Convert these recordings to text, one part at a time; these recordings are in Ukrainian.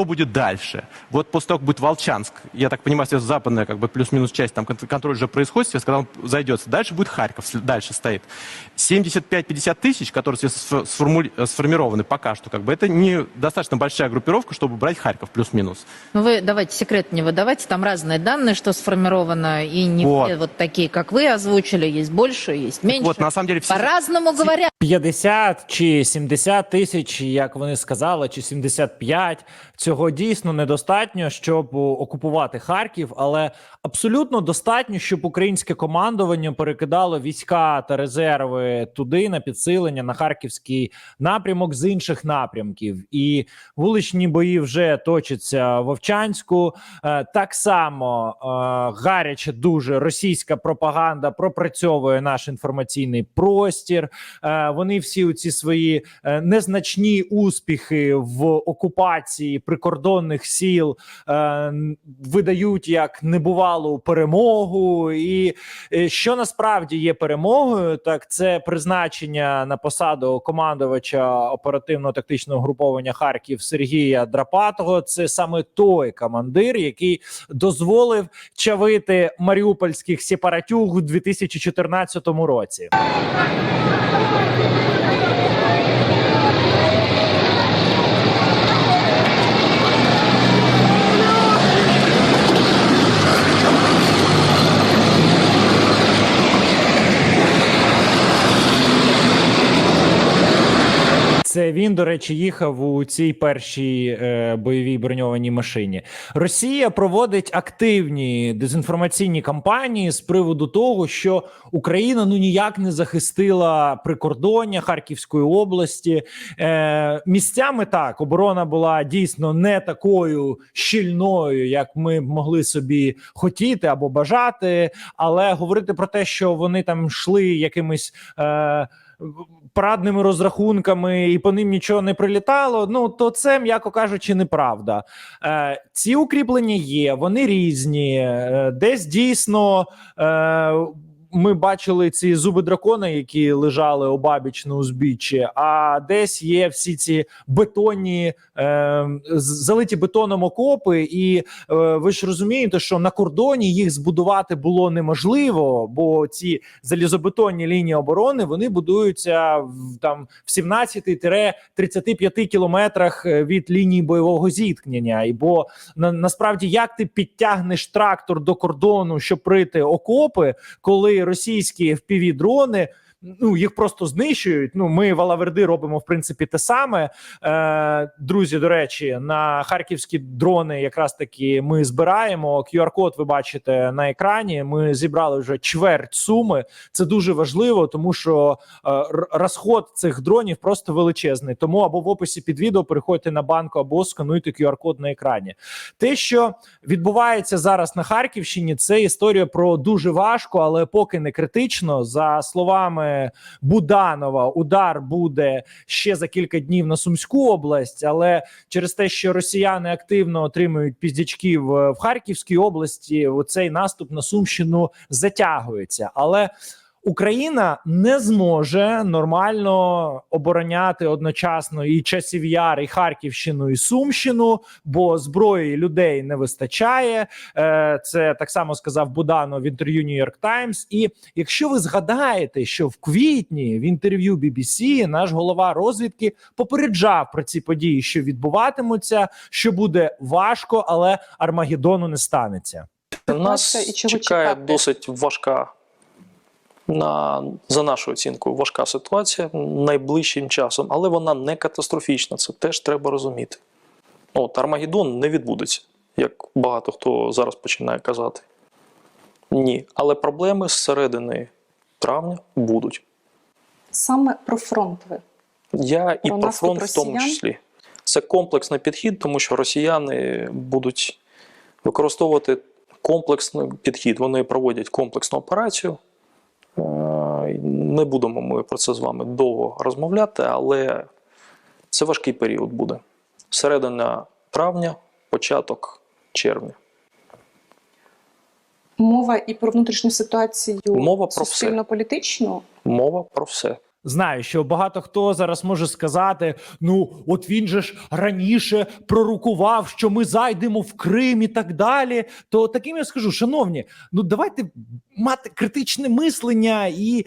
что будет дальше? Вот после того, как будет Волчанск, я так понимаю, если западная как бы плюс-минус часть, там кон- контроль уже происходит, сейчас, когда он зайдет, дальше будет Харьков, дальше стоит. 75-50 тысяч, которые сф- сформули- э, сформированы пока что, как бы это не достаточно большая группировка, чтобы брать Харьков плюс-минус. Ну вы давайте секрет не выдавайте, там разные данные, что сформировано, и не Вот. все вот такие, как вы озвучили, есть больше, есть меньше. Вот, на самом деле, все... По-разному говорят. 50 чи 70 тисяч, як вони сказали, чи 75, цього дійсно недостатньо, щоб окупувати Харків, але абсолютно достатньо, щоб українське командування перекидало війська та резерви туди на підсилення на харківський напрямок з інших напрямків. І вуличні бої вже точаться в Вовчанську. Е, Так само е, гаряче дуже російська пропаганда пропрацьовує наш інформаційний простір. Е, Вони всі у ці свої незначні успіхи в окупації прикордонних сіл е, видають як небувалу перемогу. І е, що насправді є перемогою, так це призначення на посаду командувача оперативно-тактичного груповання Харків Сергія Драпатого. Це саме той командир, який дозволив чавити маріупольських сепаратюг у 2014 році. Це він, до речі, їхав у цій першій е, бойовій броньованій машині. Росія проводить активні дезінформаційні кампанії з приводу того, що Україна ну ніяк не захистила прикордоння Харківської області. Е, місцями так оборона була дійсно не такою щільною, як ми могли собі хотіти або бажати. Але говорити про те, що вони там йшли якимись. Е, Парадними розрахунками і по ним нічого не прилітало. Ну то це, м'яко кажучи, неправда. Е, ці укріплення є, вони різні. Е, десь дійсно е, ми бачили ці зуби дракона, які лежали обабіч на узбіччі, а десь є всі ці бетонні, е, залиті бетоном окопи. І е, ви ж розумієте, що на кордоні їх збудувати було неможливо, бо ці залізобетонні лінії оборони вони будуються в там в 17-35 кілометрах е, від лінії бойового зіткнення. І бо на, насправді як ти підтягнеш трактор до кордону, щоб прити окопи, коли російські впівдрони дрони ну їх просто знищують. Ну ми в Алаверди робимо в принципі те саме. Е, друзі, до речі, на харківські дрони якраз таки ми збираємо. QR-код ви бачите на екрані. Ми зібрали вже чверть суми. Це дуже важливо, тому що е, розход цих дронів просто величезний. Тому або в описі під відео переходьте на банку, або скануйте QR-код на екрані. Те, що відбувається зараз на Харківщині, це історія про дуже важко, але поки не критично. За словами Буданова, удар буде ще за кілька днів на Сумську область, але через те, що росіяни активно отримують піздячків е, в Харківській області, оцей наступ на Сумщину затягується. Але Україна не зможе нормально обороняти одночасно і часів яр, і Харківщину, і Сумщину, бо зброї людей не вистачає. Е, Це так само сказав Буданов в інтерв'ю New York Times. І якщо ви згадаєте, що в квітні в інтерв'ю BBC наш голова розвідки попереджав про ці події, що відбуватимуться, що буде важко, але Армагеддону не станеться. Нас чекає чекати? досить важка, на, за нашу оцінку, важка ситуація найближчим часом, але вона не катастрофічна. Це теж треба розуміти. От Армагеддон не відбудеться, як багато хто зараз починає казати. Ні. Але проблеми з середини травня будуть. Саме про фронт ви. Я і Про про наступ фронт в тому числі. Це комплексний підхід, тому що росіяни будуть використовувати комплексний підхід. Вони проводять комплексну операцію. Е, Не будемо ми про це з вами довго розмовляти, але це важкий період буде. Середина травня, початок червня. Мова і про внутрішню ситуацію Мова про суспільно-політичну. Мова про все. Знаю, що багато хто зараз може сказати: ну, от він же ж раніше пророкував, що ми зайдемо в Крим і так далі. То таким я скажу, шановні, ну давайте мати критичне мислення і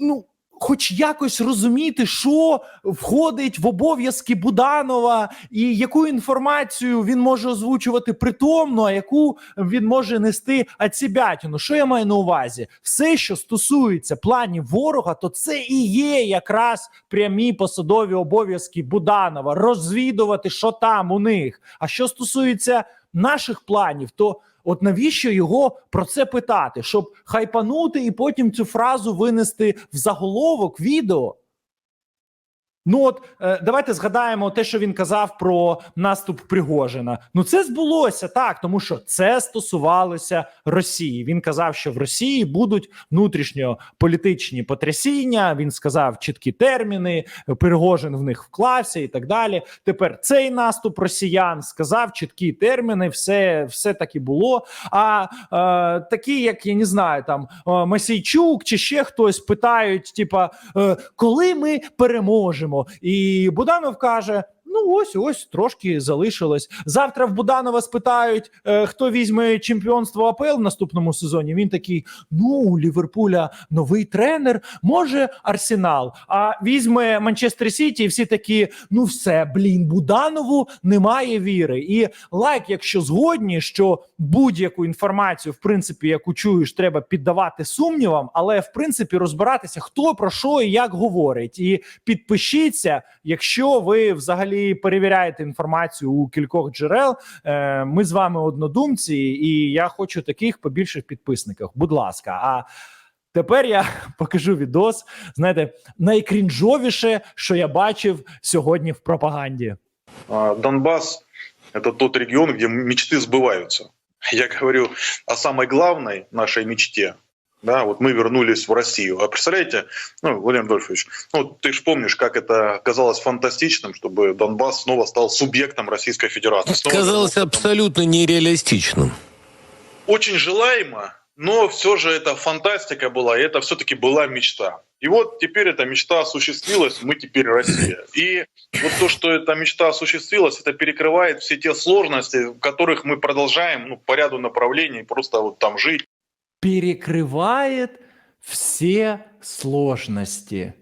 ну. Хоч якось розуміти, що входить в обов'язки Буданова, і яку інформацію він може озвучувати притомно, а яку він може нести ацібятіну. Що я маю на увазі? Все, що стосується планів ворога, то це і є якраз прямі посадові обов'язки Буданова розвідувати, що там у них. А що стосується наших планів, то от навіщо його про це питати, щоб хайпанути і потім цю фразу винести в заголовок відео? Ну от е, давайте згадаємо те, що він казав про наступ Пригожина. Ну це збулося так, тому що це стосувалося Росії. Він казав, що в Росії будуть внутрішньополітичні потрясіння. Він сказав чіткі терміни. Пригожин в них вклався і так далі. Тепер цей наступ росіян сказав чіткі терміни. Все, все так і було. А е, такі, як я не знаю, там е, Масійчук чи ще хтось питають: типа, е, коли ми переможемо? І Буданов каже: Ну, ось ось трошки залишилось. Завтра в Буданова спитають, е, хто візьме чемпіонство АПЛ в наступному сезоні. Він такий: ну, у Ліверпуля новий тренер, може Арсенал. А візьме Манчестер Сіті, і всі такі: ну, все, блін, Буданову немає віри. І лайк, якщо згодні, що будь-яку інформацію, в принципі, яку чуєш, треба піддавати сумнівам, але в принципі розбиратися, хто про що і як говорить. І підпишіться, якщо ви взагалі перевіряєте інформацію у кількох джерел. Е, Ми з вами однодумці, і я хочу таких побільше в підписниках. Будь ласка, а. Тепер я покажу відос. Знаєте, найкрінжовіше, що я бачив сьогодні в пропаганді. А, Донбасс – это тот регион, где мечты сбываются. Я говорю о самой главной нашей мечте. Да, вот мы вернулись в Россию. А представляете, ну, Владимир Адольфович, ну, ты же помнишь, как это казалось фантастичным, чтобы Донбасс снова стал субъектом Российской Федерации. Снова Казалось там. абсолютно нереалистичным. Очень желаемо, но все же это фантастика была, и это все-таки была мечта. И вот теперь эта мечта осуществилась, мы теперь Россия. И вот то, что эта мечта осуществилась, это перекрывает все те сложности, в которых мы продолжаем ну, по ряду направлений просто вот там жить. Перекриває всі сложності.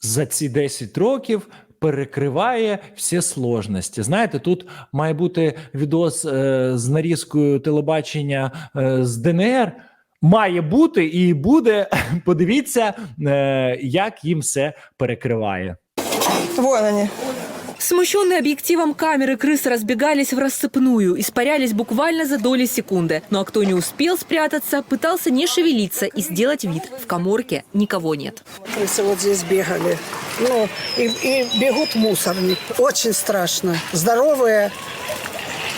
За ці 10 років перекриває всі сложності. Знаєте, тут має бути відос е, з нарізкою телебачення е, з ДНР. Має бути і буде. Подивіться, е, як їм все перекриває. Вон они. Смущенные объективом камеры крысы разбегались в рассыпную, испарялись буквально за доли секунды. Ну а кто не успел спрятаться, пытался не шевелиться и сделать вид. В коморке никого нет. Крысы вот здесь бегали. Ну, и, и бегут в мусорник. Очень страшно. Здоровые,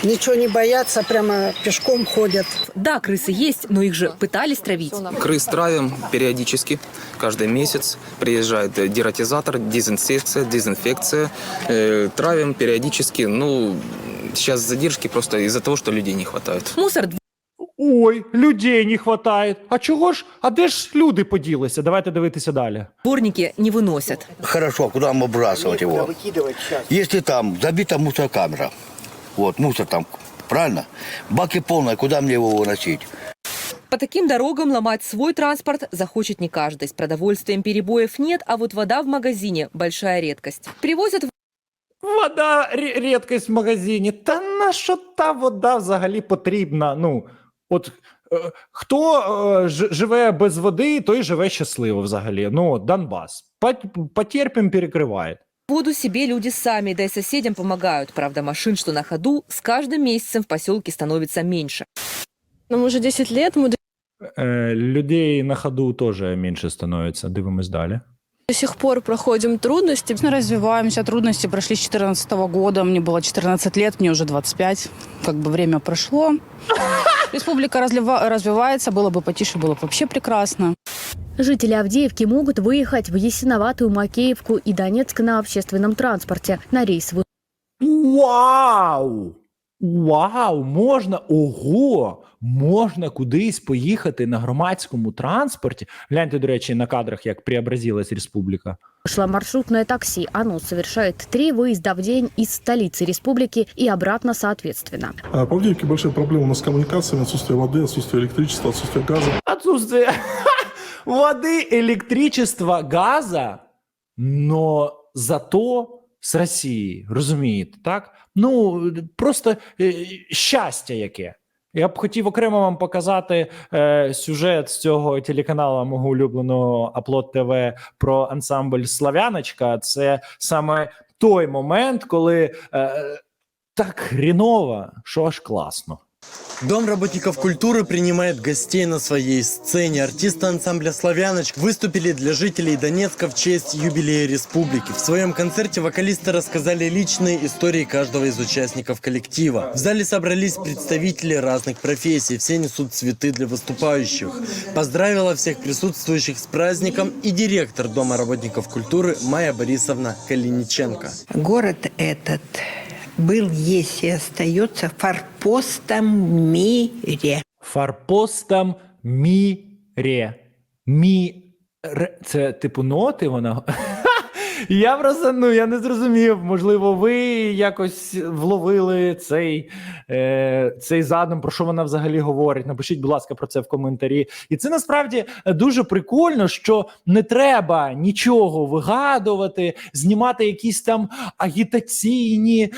ничего не боятся, прямо пешком ходят. Да, крысы есть, но их же пытались травить. Крыс травим периодически, каждый месяц. Приезжает э, дератизатор, дезинсекция, дезинфекция. Э, травим периодически. Ну, сейчас задержки просто из-за того, что людей не хватает. Мусор Ой, людей не вистачає. А чого ж? А де ж люди поділися? Давайте дивитися далі. дворники не выносят. Хорошо, куда нам выбрасывать его? Если там забита мусоркамера, вот, мусор там, правильно? Баки полные, куда мне его выносить? По таким дорогам ломать свой транспорт захочет не каждый. С продовольствием перебоев нет, а вот вода в магазине – большая редкость. Привозят в Вода рі- рідкість в магазині. Та на що та вода взагалі потрібна? Ну, от е, хто е, ж- живе без води, той живе щасливо взагалі. Ну, от Донбас. Пот- Потерпим перекриває. воду себе люди сами, да и соседям помогают. Правда, машин, что на ходу, с каждым месяцем в поселке становится меньше. Нам уже 10 лет, мы Е, людей на ходу теж менше становиться. Дивимось далі. до сих пор проходим трудности. Мы развиваемся, трудности прошли с 2014 года. Мне было 14 лет, мне уже 25. Как бы время прошло. Республика разлива- развивается, было бы потише, было бы вообще прекрасно. Жители Авдеевки могут выехать в Ясиноватую, Макеевку и Донецк на общественном транспорте. На рейс вы- Вау! Вау, можна ого, можна кудись поїхати на громадському транспорті. Гляньте, до речі, на кадрах, як преобразилась республіка. Шла маршрутное такси. Оно совершает три выезда в день из столицы республики и обратно соответственно. А по Авдеевке большие проблемы у нас с коммуникациями, отсутствие воды, отсутствие электричества, отсутствие газа. Отсутствие воды, электричества, газа, но зато з Росії, розумієте, так? Ну просто щастя яке. Я б хотів окремо вам показати е, сюжет з цього телеканалу мого улюбленого Аплот ТВ про ансамбль Славяночка. Це саме той момент, коли е, так хріново, що аж класно. Дом работников культуры принимает гостей на своей сцене. Артисты ансамбля «Славяночка» выступили для жителей Донецка в честь юбилея республики. В своем концерте вокалисты рассказали личные истории каждого из участников коллектива. В зале собрались представители разных профессий. Все несут цветы для выступающих. Поздравила всех присутствующих с праздником и директор Дома работников культуры Майя Борисовна Калиниченко. Город этот был, есть и остается форпостом мире. Фарпостам міре. Мі... Це типу ноти вона. Я просто ну я не зрозумів. Можливо, ви якось вловили цей, е, цей задум, про що вона взагалі говорить. Напишіть, будь ласка, про це в коментарі. І це насправді дуже прикольно, що не треба нічого вигадувати, знімати якісь там агітаційні е,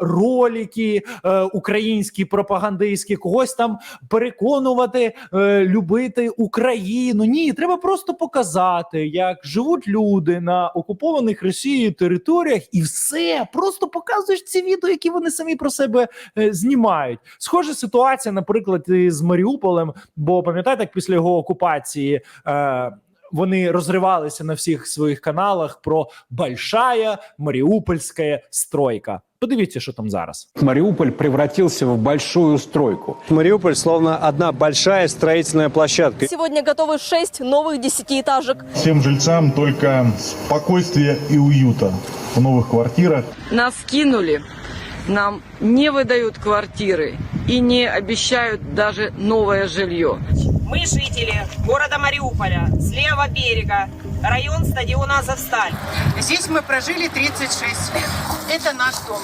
ролики е, українські, пропагандистські, когось там переконувати, е, любити Україну. Ні, треба просто показати, як живуть люди на окупованих Росією територіях, і все. Просто показуєш ці відео, які вони самі про себе е, знімають. Схожа ситуація, наприклад, з Маріуполем. Бо пам'ятаєте, як після його окупації. Е, вони розривалися на всіх своїх каналах про большая маріупольська стройка. Подивіться, що там зараз. Мариуполь превратился в большую стройку. Мариуполь словно одна большая строительная площадка. Сегодня готовы шесть новых десятиэтажек. Всем жильцам только спокойствия и уюта в новых квартирах. Нас кинули, нам не выдают квартиры и не обещают даже новое жилье. Мы жители города Мариуполя, с левого берега, район стадиона «Азовсталь». Здесь мы прожили 36 лет. Это наш дом.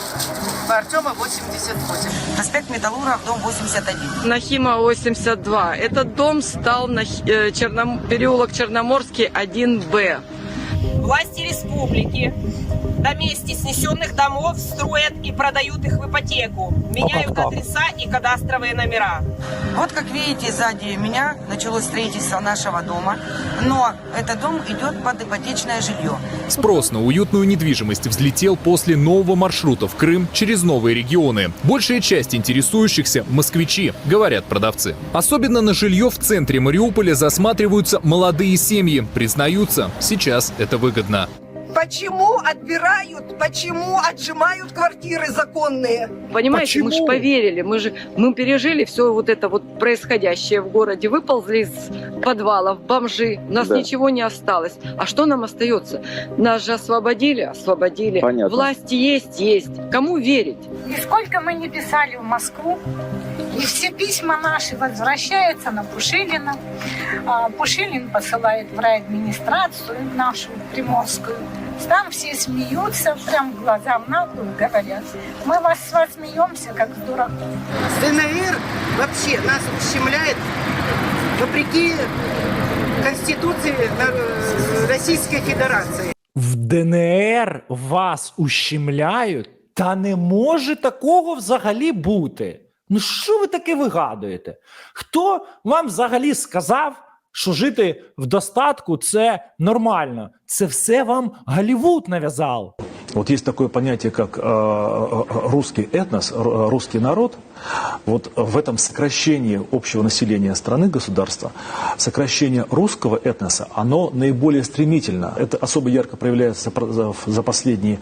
По Артема 88. Проспект Металлургов, дом 81. Нахима 82. Этот дом стал на э, Черном... переулок Черноморский 1Б. Власти республики до месте снесенных домов строят и продают их в ипотеку. Меняют адреса и кадастровые номера. Вот как видите, сзади меня началось строительство нашего дома. Но этот дом идет под ипотечное жилье. Спрос на уютную недвижимость взлетел после нового маршрута в Крым через новые регионы. Большая часть интересующихся – москвичи, говорят продавцы. Особенно на жилье в центре Мариуполя засматриваются молодые семьи. Признаются, сейчас это выгодно. Почему отбирают, почему отжимают квартиры законные? Понимаете, мы же Почему? поверили, мы же мы пережили все вот это вот происходящее в городе, выползли из подвалов, бомжи, у нас Да. ничего не осталось. А что нам остается? Нас же освободили, освободили. Понятно. Власти есть, есть. Кому верить? И сколько мы не писали в Москву, и все письма наши возвращаются на Пушилина. Пушилин посылает в райадминистрацию нашу приморскую. Там все смеются, прям в глаза в наглую говорят. Мы вас с вас смеемся, как с дураков. ДНР вообще нас ущемляет вопреки Конституции Российской Федерации. В ДНР вас ущемляють? Та не може такого взагалі бути. Ну що ви таке вигадуєте? Хто вам взагалі сказав, що жити в достатку це нормально? Це все вам Голівуд нав'язав. Вот есть такое понятие, как э, э, русский этнос, р- русский народ. Вот в этом сокращении общего населения страны, государства, сокращение русского этноса, оно наиболее стремительно. Это особо ярко проявляется за, последние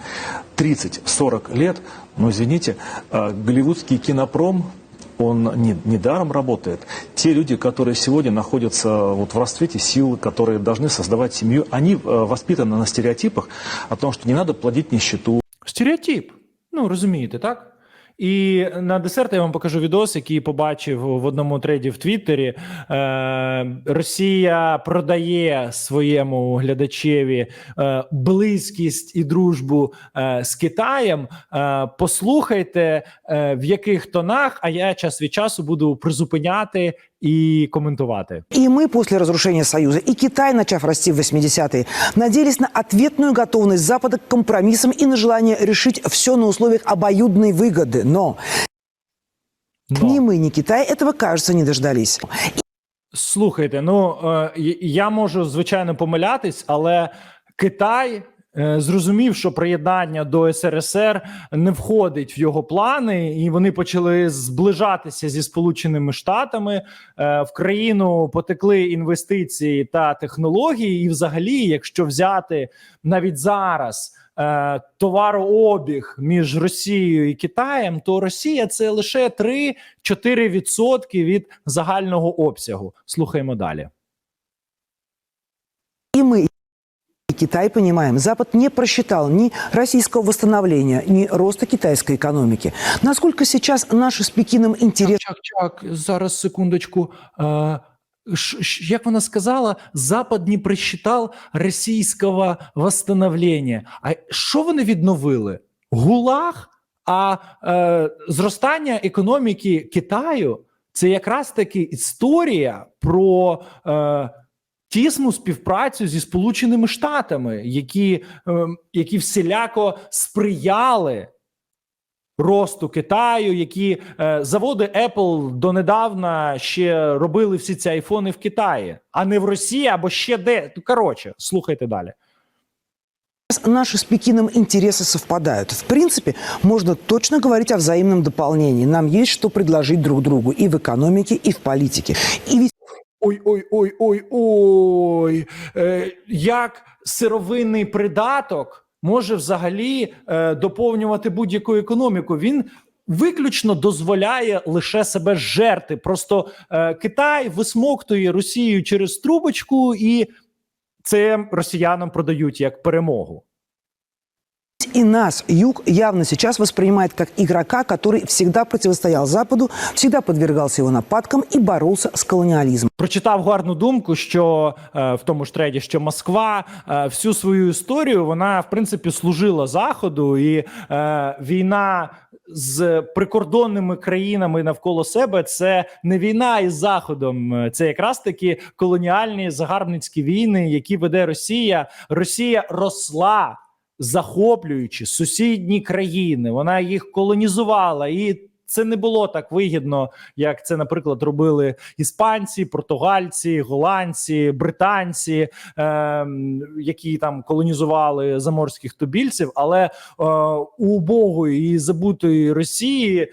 30-40 лет. Но, извините, э, голливудский кинопром, он не, недаром работает. Те люди, которые сегодня находятся вот в расцвете сил, которые должны создавать семью, они э, воспитаны на стереотипах о том, что не надо плодить нищету, Стереотип. Ну, розумієте, так? І на десерт я вам покажу відос, який побачив в одному треді в Твіттері. Е, Росія продає своєму глядачеві е, близькість і дружбу е, з Китаєм. Е, послухайте, е, в яких тонах, а я час від часу буду призупиняти і коментувати. И мы после разрушения Союза, и Китай, начав расти в 80-е, надеялись на ответную готовность Запада к компромиссам и на желание решить все на условиях обоюдной выгоды. Но, ни мы, ни Китай этого, кажется, не дождались. Слухайте, ну е, й- я можу звичайно помилятись, але Китай. е, Зрозумів, що приєднання до СРСР не входить в його плани, і вони почали зближатися зі Сполученими Штатами. Е, В країну потекли інвестиції та технології. І, взагалі, якщо взяти навіть зараз е, товарообіг між Росією і Китаєм, то Росія це лише 3-4% від загального обсягу. Слухаємо далі. И мы, и Китай понимаем, Запад не просчитал ни российского восстановления, ни роста китайской экономики. Насколько сейчас наши с Пекином интересы... Чак, чак, зараз секундочку. Як вона сказала, Запад не просчитав російського восстановлення. А що вони відновили? Гулаг? А е, зростання економіки Китаю це якраз таки історія про е, тісну співпрацю зі Сполученими Штатами, які, е, які всіляко сприяли росту Китаю, які е, заводи Apple донедавна ще робили всі ці айфони в Китаї, а не в Росії або ще де. Ну, Коротше, слухайте далі. Наши с Пекином интересы совпадают. В принципе, можно точно говорить о взаимном дополнении. Нам есть что предложить друг другу и в экономике, и в политике. И ведь Ой, ой, ой, ой, ой. Е, як сировинний придаток може взагалі е, доповнювати будь-яку економіку? Він виключно дозволяє лише себе жерти. Просто е, Китай висмоктує Росію через трубочку, і це росіянам продають як перемогу. И нас Юг явно сейчас воспринимает как игрока, который всегда противостоял Западу, всегда подвергался его нападкам и боролся с колониализмом. Прочитав гарну думку, що е, в тому ж треді, що Москва е, всю свою історію вона в принципі служила заходу, і е, війна з прикордонними країнами навколо себе це не війна із заходом, е, це якраз таки колоніальні загарбницькі війни, які веде Росія. Росія росла. Захоплюючи сусідні країни, вона їх колонізувала, і це не було так вигідно, як це, наприклад, робили іспанці, португальці, голландці, британці, е, які там колонізували заморських тубільців. Але е, убогої і забутої Росії. Е,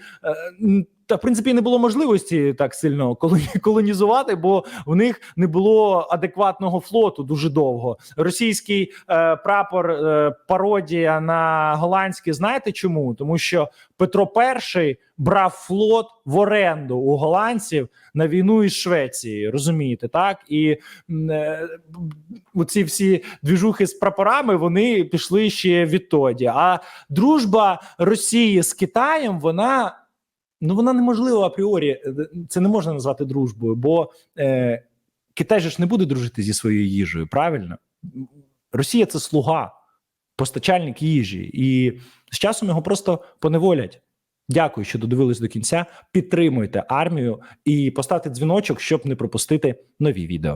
та в принципі не було можливості так сильно колоні- колонізувати, бо в них не було адекватного флоту дуже довго. Російський е, прапор е, пародія на голландський. Знаєте чому? Тому що Петро І брав флот в оренду у голландців на війну із Швеції. Розумієте, так і е, оці всі двіжухи з прапорами вони пішли ще відтоді. А дружба Росії з Китаєм вона. Ну, вона неможлива апріорі. Е, Це не можна назвати дружбою, бо е, Китай же ж не буде дружити зі своєю їжею, правильно? Росія це слуга, постачальник їжі, і з часом його просто поневолять. Дякую, що додивились до кінця. Підтримуйте армію і поставте дзвіночок, щоб не пропустити нові відео.